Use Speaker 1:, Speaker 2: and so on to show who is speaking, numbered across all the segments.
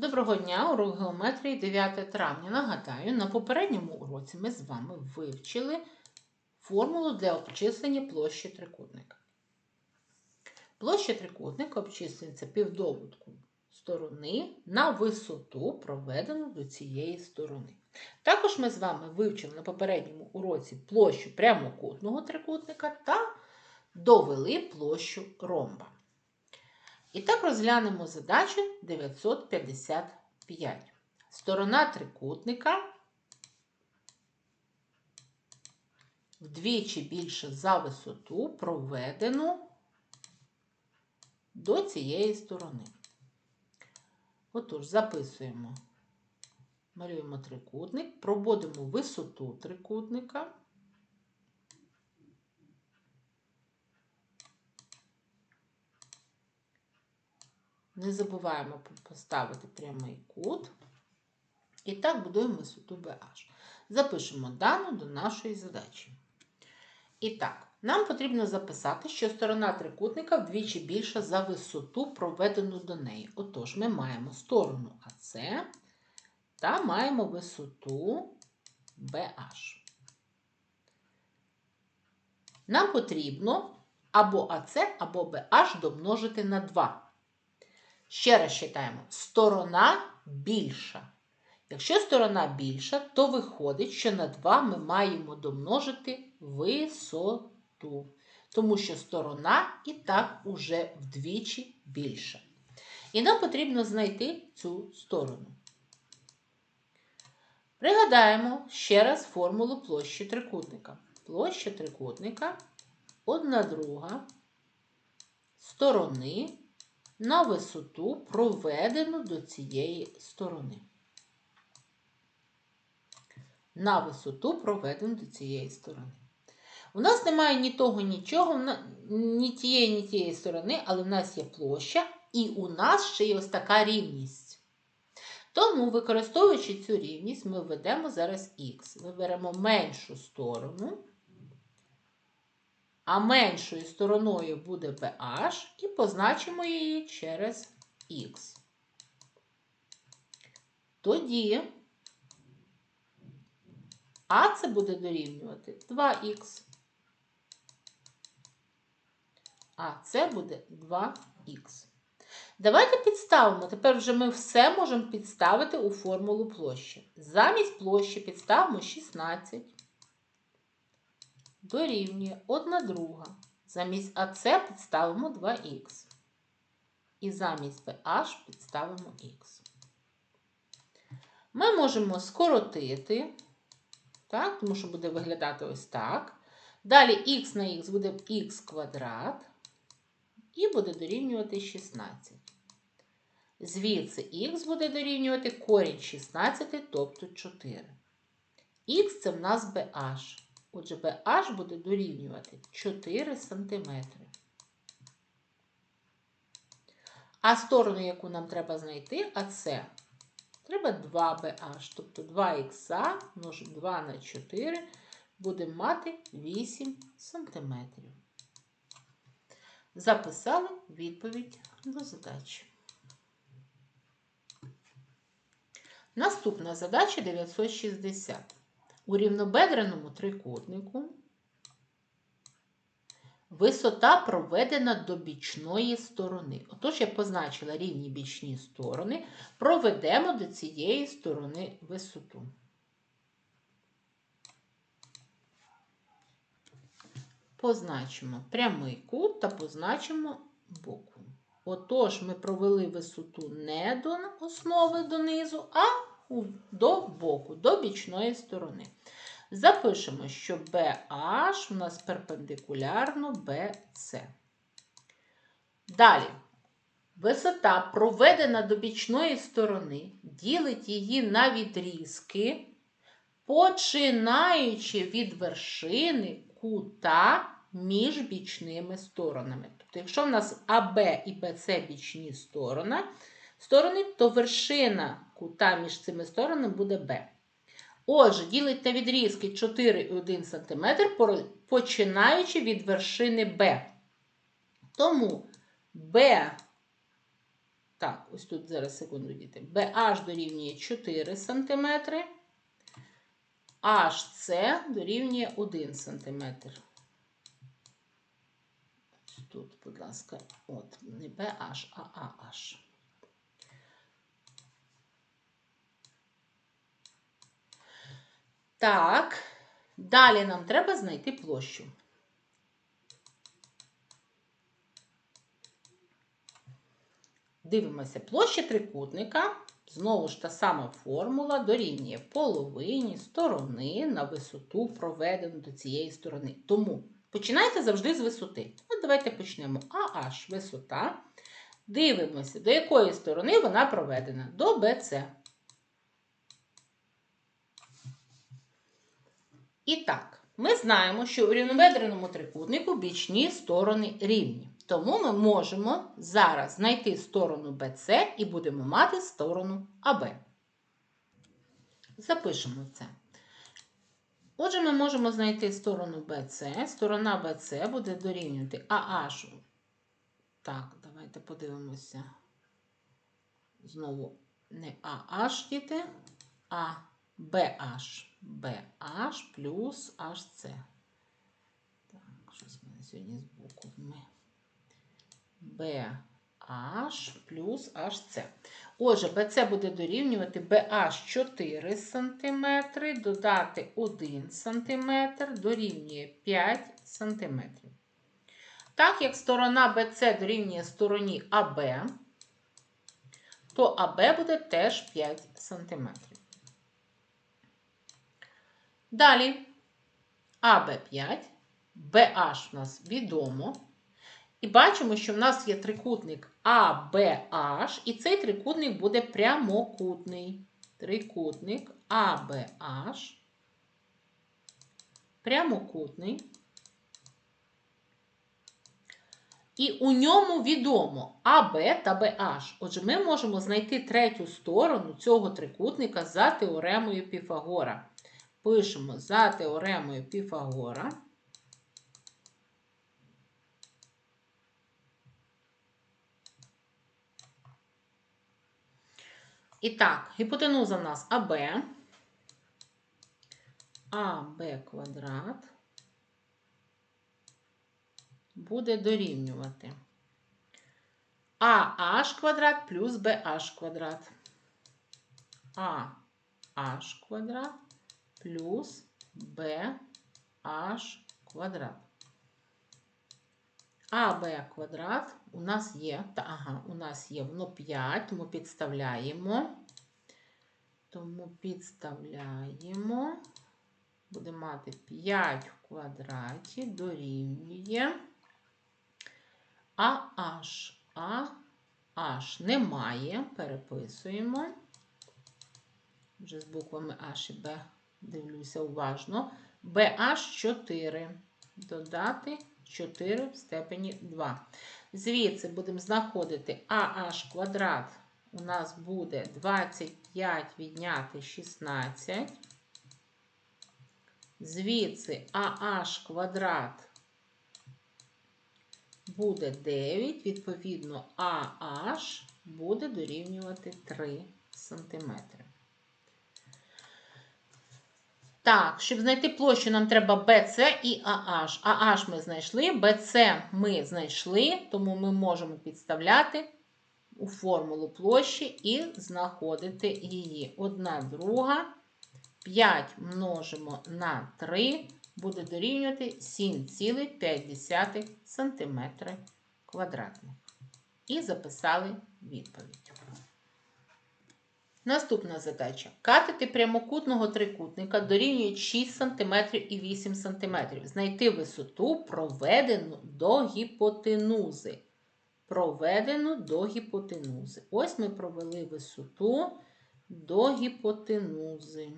Speaker 1: Доброго дня, урок геометрії 9 травня. Нагадаю, на попередньому уроці ми з вами вивчили формулу для обчислення площі трикутника. Площа трикутника обчислюється півдобутку сторони на висоту, проведену до цієї сторони. Також ми з вами вивчили на попередньому уроці площу прямокутного трикутника та довели площу ромба. І так розглянемо задачу 955. Сторона трикутника вдвічі більше за висоту проведену до цієї сторони. Отож, записуємо, малюємо трикутник, проводимо висоту трикутника. Не забуваємо поставити прямий кут. І так будуємо висоту BH. Запишемо дану до нашої задачі. І так, нам потрібно записати, що сторона трикутника вдвічі більша за висоту, проведену до неї. Отож, ми маємо сторону АС та маємо висоту BH. Нам потрібно або АС, або BH домножити на 2. Ще раз читаємо. Сторона більша. Якщо сторона більша, то виходить, що на 2 ми маємо домножити висоту. Тому що сторона і так уже вдвічі більша. І нам потрібно знайти цю сторону. Пригадаємо ще раз формулу площі трикутника. Площа трикутника 1 друга сторони на висоту, проведену до цієї сторони. На висоту проведену до цієї сторони. У нас немає ні того, нічого, ні тієї, ні тієї сторони, але в нас є площа, і у нас ще є ось така рівність. Тому, використовуючи цю рівність, ми введемо зараз х. Виберемо меншу сторону а меншою стороною буде BH і позначимо її через Х. Тоді А це буде дорівнювати 2х. А це буде 2х. Давайте підставимо. Тепер вже ми все можемо підставити у формулу площі. Замість площі підставимо 16 дорівнює 1 друга. Замість АС підставимо 2х. І замість BH підставимо х. Ми можемо скоротити, так, тому що буде виглядати ось так. Далі х на х буде х квадрат і буде дорівнювати 16. Звідси х буде дорівнювати корінь 16, тобто 4. Х це в нас BH. Отже, BH буде дорівнювати 4 см. А сторону, яку нам треба знайти, а це треба 2BH, тобто 2х множимо 2 на 4, будемо мати 8 см. Записали відповідь до задачі. Наступна задача 960. У рівнобедреному трикутнику висота проведена до бічної сторони. Отож, я позначила рівні бічні сторони, проведемо до цієї сторони висоту. Позначимо прямий кут та позначимо боку. Отож, ми провели висоту не до основи донизу, а до боку, до бічної сторони. Запишемо, що BH у нас перпендикулярно BC. Далі. Висота, проведена до бічної сторони, ділить її на відрізки, починаючи від вершини кута між бічними сторонами. Тобто, якщо в нас АБ і БЦ бічні сторони, то вершина кута між цими сторонами буде Б. Отже, ділить на відрізки 4,1 см, починаючи від вершини Б. Тому Б Так, ось тут зараз секунду діти. BH дорівнює 4 см, HC дорівнює 1 см. Тут, будь ласка, от, не BH, а AH. Так, далі нам треба знайти площу. Дивимося, площа трикутника, знову ж та сама формула, дорівнює половині сторони на висоту, проведену до цієї сторони. Тому починайте завжди з висоти. От давайте почнемо. AH висота. Дивимося, до якої сторони вона проведена. До BC. І так, ми знаємо, що у рівноведреному трикутнику бічні сторони рівні. Тому ми можемо зараз знайти сторону BC і будемо мати сторону АБ. Запишемо це. Отже, ми можемо знайти сторону BC. Сторона BC буде дорівнювати AH. Так, давайте подивимося. Знову не AH діти, а BH. BH плюс HC. Так, щось в мене сьогодні з буквами. BH плюс HC. Отже, BC буде дорівнювати BH 4 см, додати 1 см, дорівнює 5 см. Так як сторона BC дорівнює стороні AB, то АБ буде теж 5 см. Далі АБ5, BH у нас відомо. І бачимо, що в нас є трикутник ABH, і цей трикутник буде прямокутний. Трикутник ABH, прямокутний. І у ньому відомо АБ та BH. Отже, ми можемо знайти третю сторону цього трикутника за теоремою Піфагора. Пишемо за теоремою Піфагора. І так, гіпотенуза в нас АБ. АБ квадрат буде дорівнювати АH квадрат плюс BH квадрат. АH квадрат плюс BH квадрат. АБ квадрат у нас є, та, ага, у нас є воно 5, тому підставляємо. Тому підставляємо. Будемо мати 5 в квадраті дорівнює. А H, А, H немає, переписуємо. Вже з буквами H і B дивлюся уважно. BH 4. Додати 4 в степені 2. Звідси будемо знаходити AH квадрат. У нас буде 25 відняти 16. Звідси AH квадрат буде 9, відповідно, AH буде дорівнювати 3 см. Так, щоб знайти площу, нам треба BC і AH. AH ми знайшли, BC ми знайшли, тому ми можемо підставляти у формулу площі і знаходити її. Одна друга. 5 множимо на 3 буде дорівнювати 7,5 см квадратних. І записали відповідь. Наступна задача. Катети прямокутного трикутника дорівнюють 6 см і 8 см. Знайти висоту, проведену до гіпотенузи. Проведену до гіпотенузи. Ось ми провели висоту до гіпотенузи.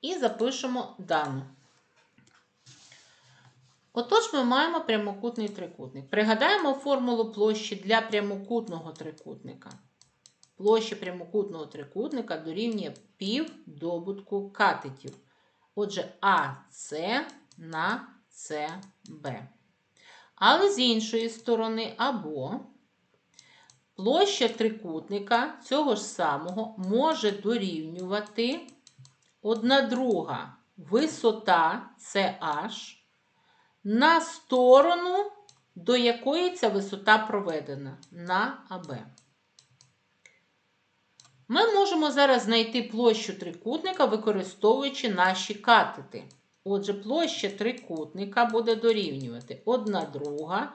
Speaker 1: І запишемо дану. Отож, ми маємо прямокутний трикутник. Пригадаємо формулу площі для прямокутного трикутника. Площа прямокутного трикутника дорівнює пів добутку катетів. Отже, АС на СБ. Але з іншої сторони, або площа трикутника цього ж самого може дорівнювати одна друга висота CH на сторону, до якої ця висота проведена на АБ. Ми можемо зараз знайти площу трикутника, використовуючи наші катети. Отже, площа трикутника буде дорівнювати 1 друга.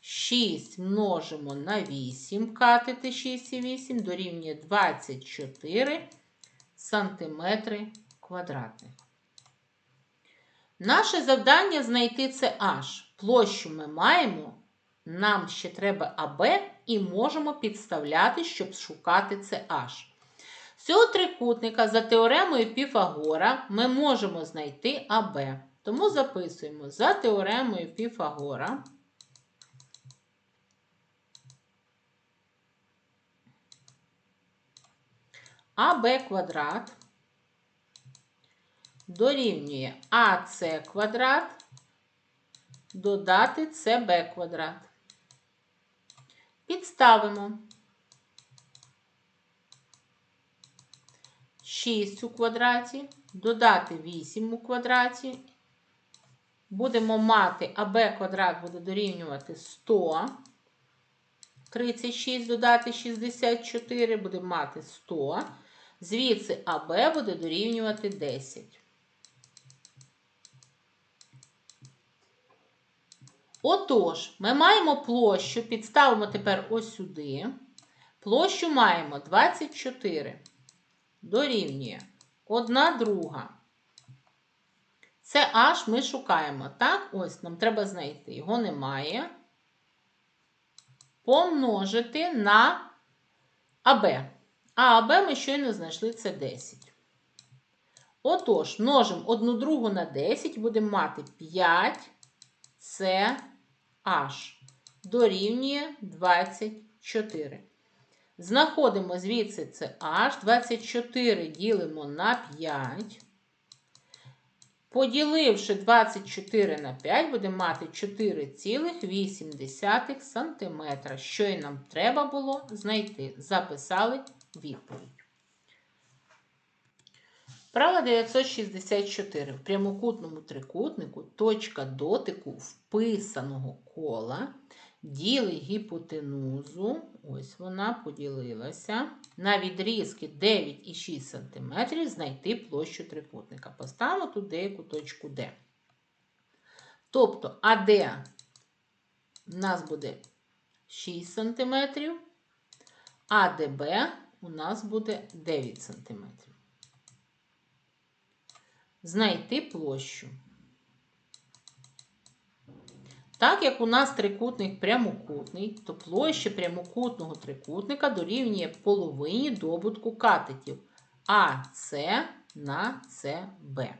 Speaker 1: 6 множимо на 8, катети 6 і 8 дорівнює 24 сантиметри квадратних. Наше завдання знайти це H. Площу ми маємо, нам ще треба АБ і можемо підставляти, щоб шукати це H. З цього трикутника за теоремою Піфагора ми можемо знайти АБ. Тому записуємо за теоремою Піфагора. АБ квадрат дорівнює АС квадрат додати СБ квадрат. Підставимо 6 у квадраті, додати 8 у квадраті. Будемо мати АБ квадрат буде дорівнювати 100. 36 додати 64, будемо мати 100. Звідси АБ буде дорівнювати 10. Отож, ми маємо площу, підставимо тепер ось сюди. Площу маємо 24. Дорівнює 1 друга. Це H ми шукаємо. Так, ось нам треба знайти. Його немає. Помножити на АБ. А АБ ми щойно знайшли це 10. Отож, множимо 1 другу на 10, будемо мати 5 це H дорівнює 24. Знаходимо звідси це H. 24 ділимо на 5. Поділивши 24 на 5, будемо мати 4,8 см. Що і нам треба було знайти. Записали відповідь. Право 964. В прямокутному трикутнику точка дотику вписаного кола ділить гіпотенузу, ось вона поділилася, на відрізки 9,6 см знайти площу трикутника. Поставимо тут деяку точку D. Тобто АД у нас буде 6 см, а ДБ у нас буде 9 см. Знайти площу. Так як у нас трикутник прямокутний, то площа прямокутного трикутника дорівнює половині добутку катетів АС на СБ.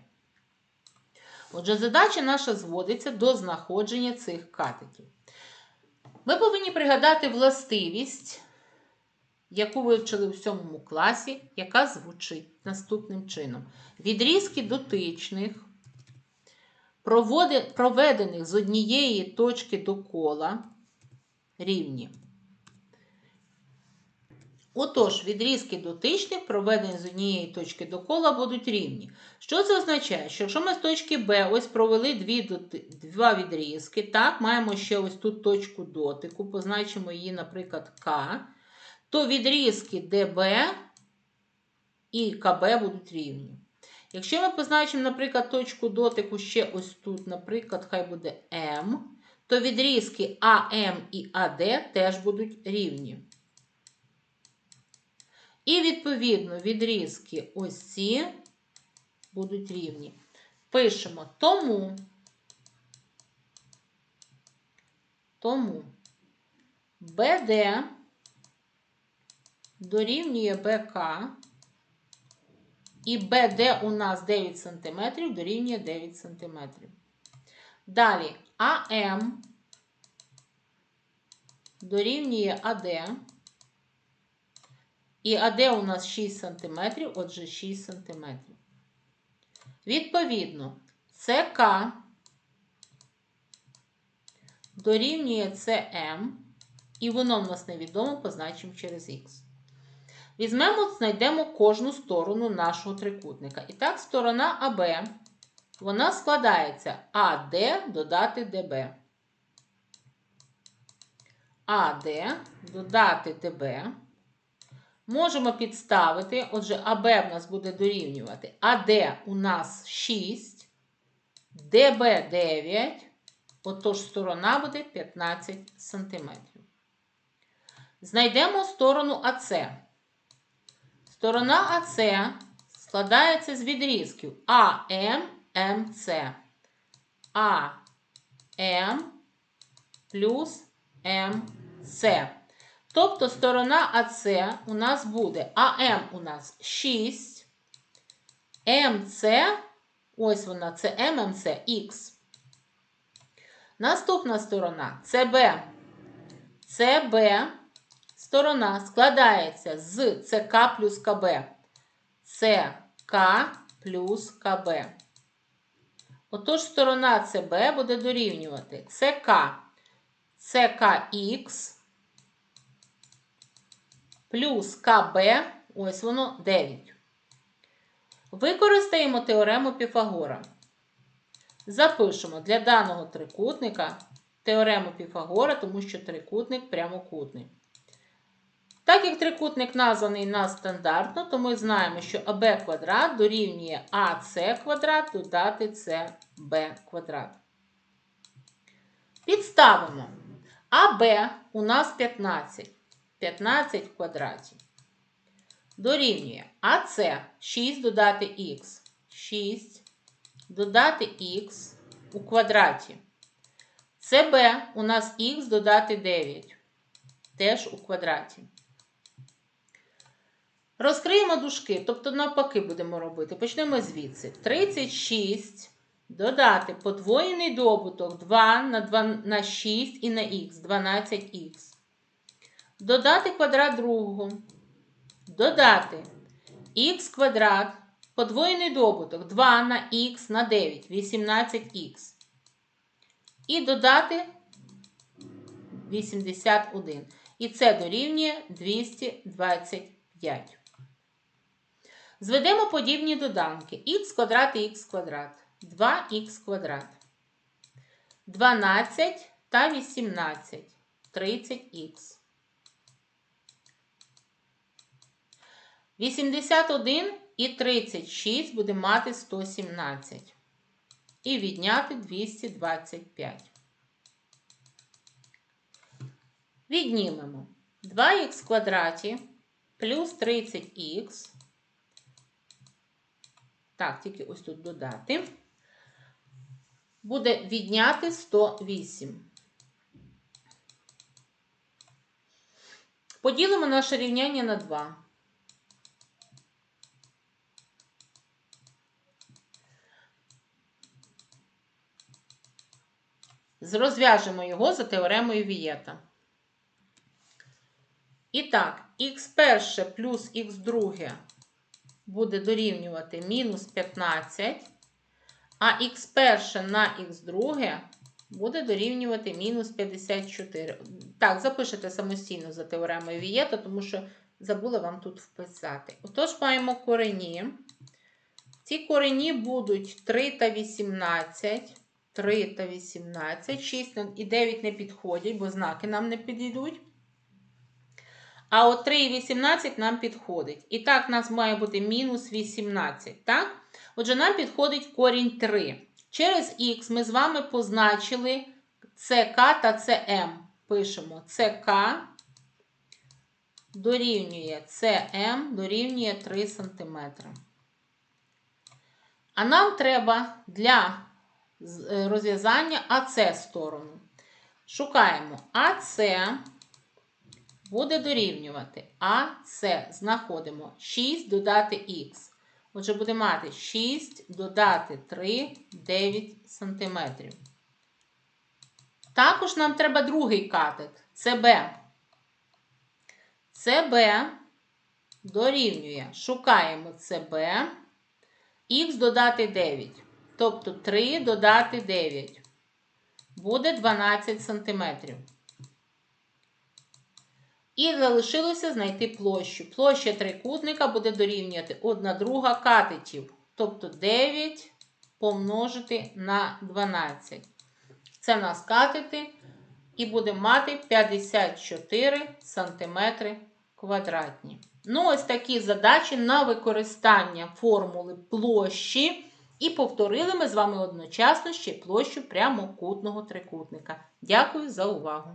Speaker 1: Отже, задача наша зводиться до знаходження цих катетів. Ми повинні пригадати властивість, яку вивчили в 7 класі, яка звучить наступним чином. Відрізки дотичних проведених з однієї точки до кола рівні. Отож, відрізки дотичних, проведені з однієї точки до кола, будуть рівні. Що це означає? Що якщо ми з точки Б ось провели дві, два відрізки, так, маємо ще ось тут точку дотику, позначимо її, наприклад, К, то відрізки ДБ і КБ будуть рівні. Якщо ми позначимо, наприклад, точку дотику ще ось тут, наприклад, хай буде М, то відрізки АМ і АД теж будуть рівні. І, відповідно, відрізки ось ці будуть рівні. Пишемо тому, тому БД дорівнює БК. І BD у нас 9 см дорівнює 9 см. Далі АМ дорівнює АД. І АД у нас 6 см, отже, 6 см. Відповідно, СК дорівнює CM, і воно в нас невідомо, позначимо через Х. Візьмемо, знайдемо кожну сторону нашого трикутника. І так, сторона АБ, вона складається АД додати ДБ. АД додати ДБ. Можемо підставити, отже, АБ в нас буде дорівнювати. АД у нас 6, ДБ 9, отож сторона буде 15 см. Знайдемо сторону АЦ. Сторона АЦ складається з відрізків АМ, МЦ. АМ плюс МЦ. Тобто сторона АЦ у нас буде АМ у нас 6, МЦ, ось вона, це ММЦ Х. Наступна сторона ЦБ. ЦБ сторона складається з ЦК плюс КБ. ЦК плюс КБ. Отож, сторона ЦБ буде дорівнювати ЦК. ЦКХ плюс КБ, ось воно 9. Використаємо теорему Піфагора. Запишемо для даного трикутника теорему Піфагора, тому що трикутник прямокутний. Так як трикутник названий на стандартно, то ми знаємо, що АБ квадрат дорівнює АС квадрат додати СБ квадрат. Підставимо. АБ у нас 15. 15 в квадраті. Дорівнює АС 6 додати х. 6 додати х у квадраті. СБ у нас х додати 9. Теж у квадраті. Розкриємо дужки, тобто навпаки будемо робити. Почнемо звідси. 36 додати подвоєний добуток 2 на 2 на 6 і на х, 12х. Додати квадрат другого. Додати х квадрат, подвоєний добуток 2 на х на 9, 18х. І додати 81. І це дорівнює 225. Зведемо подібні доданки. х квадрат і х квадрат. 2х квадрат. 12 та 18. 30х. 81 і 36 буде мати 117. І відняти 225. Віднімемо 2х квадраті плюс 30х. Так, тільки ось тут додати. Буде відняти 108. Поділимо наше рівняння на 2. Розв'яжемо його за теоремою Вієта. І так, х перше плюс х друге буде дорівнювати мінус 15, а х перше на х друге буде дорівнювати мінус 54. Так, запишете самостійно за теоремою Вієта, тому що забула вам тут вписати. Отож, маємо корені. Ці корені будуть 3 та 18. 3 та 18, 6 і 9 не підходять, бо знаки нам не підійдуть. А от 3 і 18 нам підходить. І так, у нас має бути мінус 18. так? Отже, нам підходить корінь 3. Через х ми з вами позначили СК та СМ. Пишемо СК дорівнює СМ дорівнює 3 см. А нам треба для Е, розв'язання АС сторону. Шукаємо АС буде дорівнювати АС. Знаходимо 6 додати Х. Отже, буде мати 6 додати 3, 9 см. Також нам треба другий катет СБ. СБ дорівнює. Шукаємо СБ, Х додати 9. Тобто 3 додати 9. буде 12 см. І залишилося знайти площу. Площа трикутника буде дорівнювати 1 друга катетів, тобто 9 помножити на 12. Це в нас катети і будемо мати 54 см квадратні. Ну, ось такі задачі на використання формули площі. І повторили ми з вами одночасно ще площу прямокутного трикутника. Дякую за увагу!